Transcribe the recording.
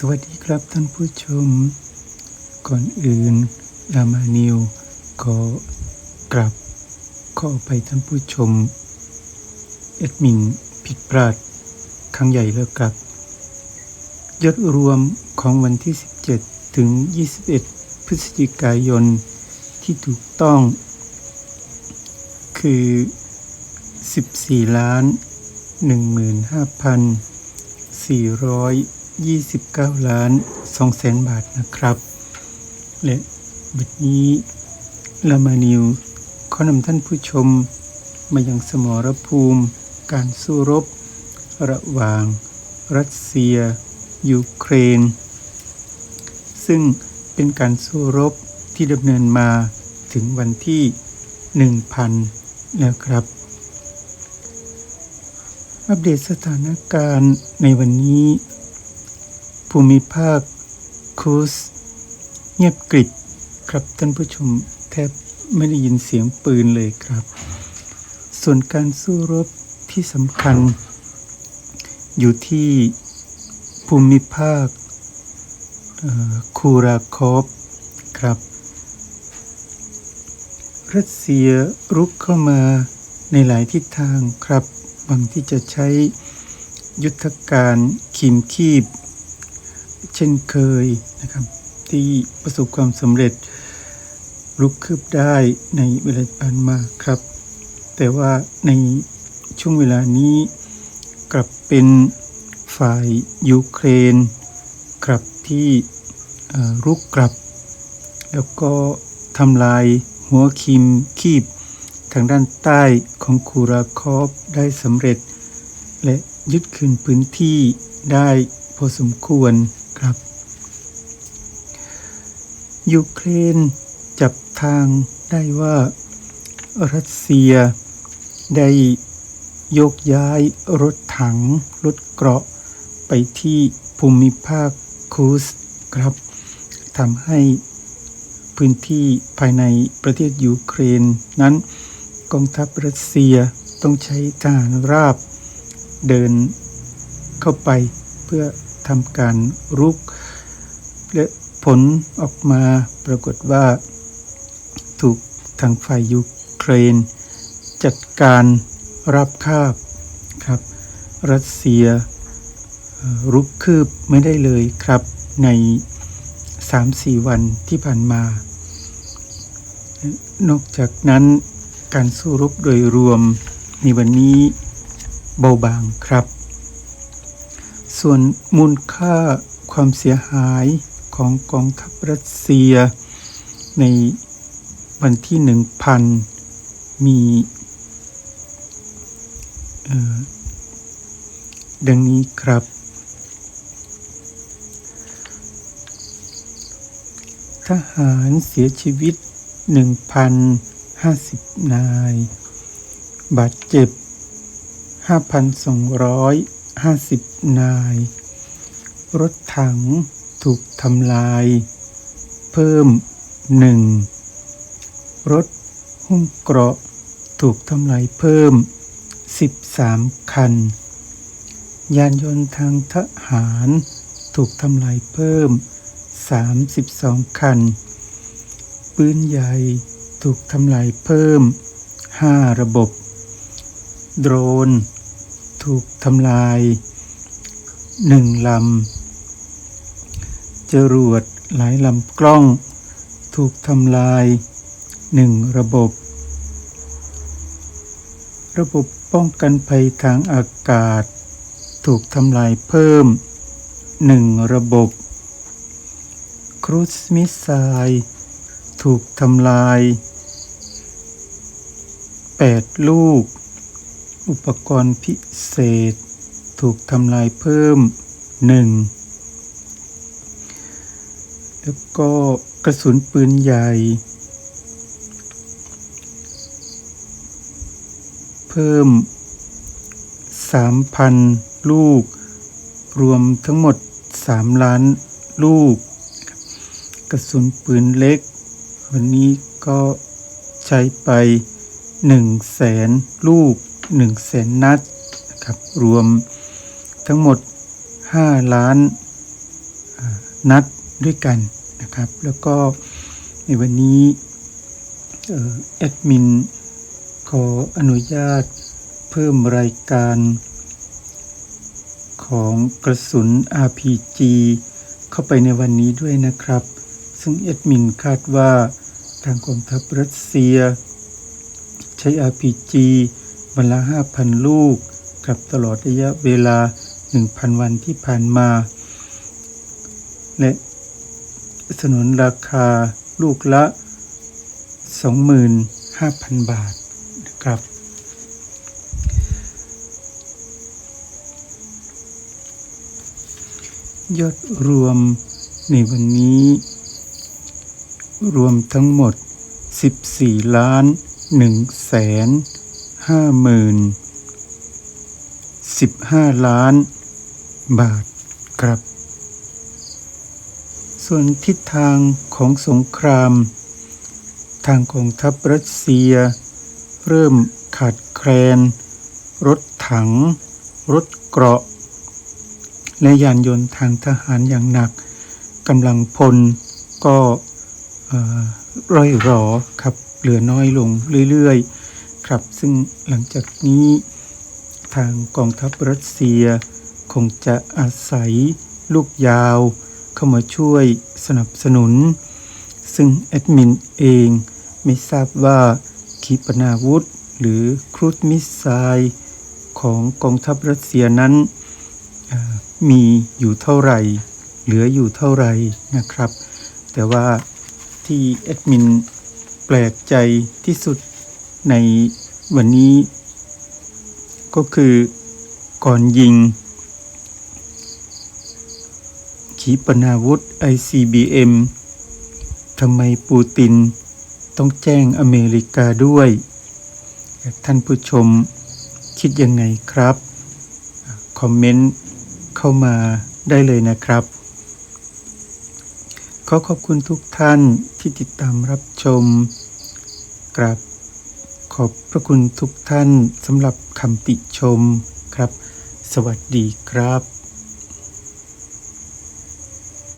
สวัสดีครับท่านผู้ชม ก่อนอื่นลามานิวขอกราบขอไปท่านผู้ชมเอ็ดมินผิดพลาดครั้งใหญ่แล้วครับ ยอดรวมของวันที่ 17 ถึง 21 พฤศจิกายนที่ถูกต้อง คือ 14 ล้าน 29 ล้าน2แสนบาทนะครับ และบัดนี้ลามานิวขอนำท่านผู้ชมมายังสมรภูมิ การสู้รบ ระหว่าง รัสเซีย ยูเครน ซึ่งเป็นการสู้รบที่ดำเนินมาถึงวันที่ 1,000 แล้วครับ อัปเดตสถานการณ์ในวันนี้ ภูมิภาคคูสเงียบกริบครับท่านผู้ชมแทบไม่ได้ยินเสียงปืนเลยครับ ส่วนการสู้รบที่สำคัญ อยู่ที่ภูมิภาคคูราคอฟครับรัสเซียรุกเข้ามาในหลายทิศทางครับหวังที่จะใช้ยุทธการขีมคีบ เช่นเคยนะครับ ที่ประสบความสำเร็จรุกคืบได้ในเวลาผ่านมาครับ แต่ว่าในช่วงเวลานี้กลับเป็นฝ่ายยูเครนกลับที่รุกกลับ แล้วก็ทำลายหัวคิมคีบ ทางด้านใต้ของคูราคอฟได้สำเร็จ และยึดคืนพื้นที่ได้พอสมควร ครับ ยูเครนจับทางได้ว่ารัสเซียได้โยกย้ายรถถัง รถเกราะไปที่ภูมิภาคคูสครับทำให้พื้นที่ภายในประเทศยูเครนนั้นกองทัพรัสเซียต้องใช้ทหารราบเดินเข้าไปเพื่อ ทำการรุก และผลออกมาปรากฏว่า ถูกทางฝ่ายยูเครน จัดการรับคาบครับ รัสเซียรุกคืบไม่ได้เลยครับใน 3-4 วันที่ผ่านมา นอกจากนั้นการสู้รบโดยรวมในวันนี้เบาบางครับ ส่วนมูลค่าความเสียหายของกองทัพรัสเซีย ในวันที่หนึ่งพันมีดังนี้ครับ ทหารเสียชีวิต 1,050 นาย บาดเจ็บ 50 นาย รถถังถูกทำลาย เพิ่ม1รถหุ้มเกราะถูกทำลายเพิ่ม 13 คัน ยานยนต์ทางทหารถูกทำลายเพิ่ม 32 คัน ปืนใหญ่ถูกทำลายเพิ่ม 5 ระบบ โดรน ถูกทำลาย1ลำจรวดหลายลำกล้อง ถูกทำลาย1ระบบ ระบบป้องกันภัยทางอากาศ ถูกทำลายเพิ่ม1ระบบ ครูซมิสไซถูกทำลาย 8 ลูก อุปกรณ์พิเศษ ถูกทำลายเพิ่ม 1 แล้วก็กระสุนปืนใหญ่ เพิ่ม 3,000 ลูก รวมทั้งหมด 3 ล้านลูก กระสุนปืนเล็ก วันนี้ก็ใช้ไป1แสนลูก 1แสนนัดนะครับรวมทั้งหมด 5 ล้านนัดด้วยกันนะครับ แล้วก็ในวันนี้แอดมินขออนุญาตเพิ่มรายการของกระสุน RPG เข้าไปในวันนี้ด้วยนะครับ ซึ่งแอดมินคาดว่าทางกองทัพรัสเซีย ใช้ RPG วันละ5,000ลูกกับตลอดระยะเวลา 1,000 วันที่ผ่านมา และสนุนราคาลูกละ 25,000 บาทนะครับ ยอดรวมในวันนี้ รวมทั้งหมด 14 ล้าน1แสน 5หมื่น15ล้านบาทครับ ส่วนทิศทางของสงคราม ทางกองทัพรัสเซีย เริ่มขาดแคลน รถถัง รถเกราะ และยานยนต์ทางทหารอย่างหนักกำลังพลก็ร่อยหรอครับเหลือน้อยลงเรื่อยๆ ครับ ซึ่งหลังจากนี้ทางกองทัพรัสเซีย คงจะอาศัยลูกยาว เข้ามาช่วยสนับสนุน ซึ่งแอดมินเองไม่ทราบว่าขีปนาวุธ หรือครูดมิสไซล์ของกองทัพรัสเซียนั้นมีอยู่เท่าไหร่ เหลืออยู่เท่าไหร่นะครับ แต่ว่าที่แอดมินแปลกใจที่สุด ในวันนี้ ก็คือก่อนยิง ขีปนาวุธ ICBM ทำไมปูตินต้องแจ้งอเมริกาด้วย ท่านผู้ชมคิดยังไงครับ คอมเมนต์เข้ามาได้เลยนะครับ ขอขอบคุณทุกท่านที่ติดตามรับชมกราบ ขอบพระคุณทุกท่านสำหรับคำติชมครับ สวัสดีครับ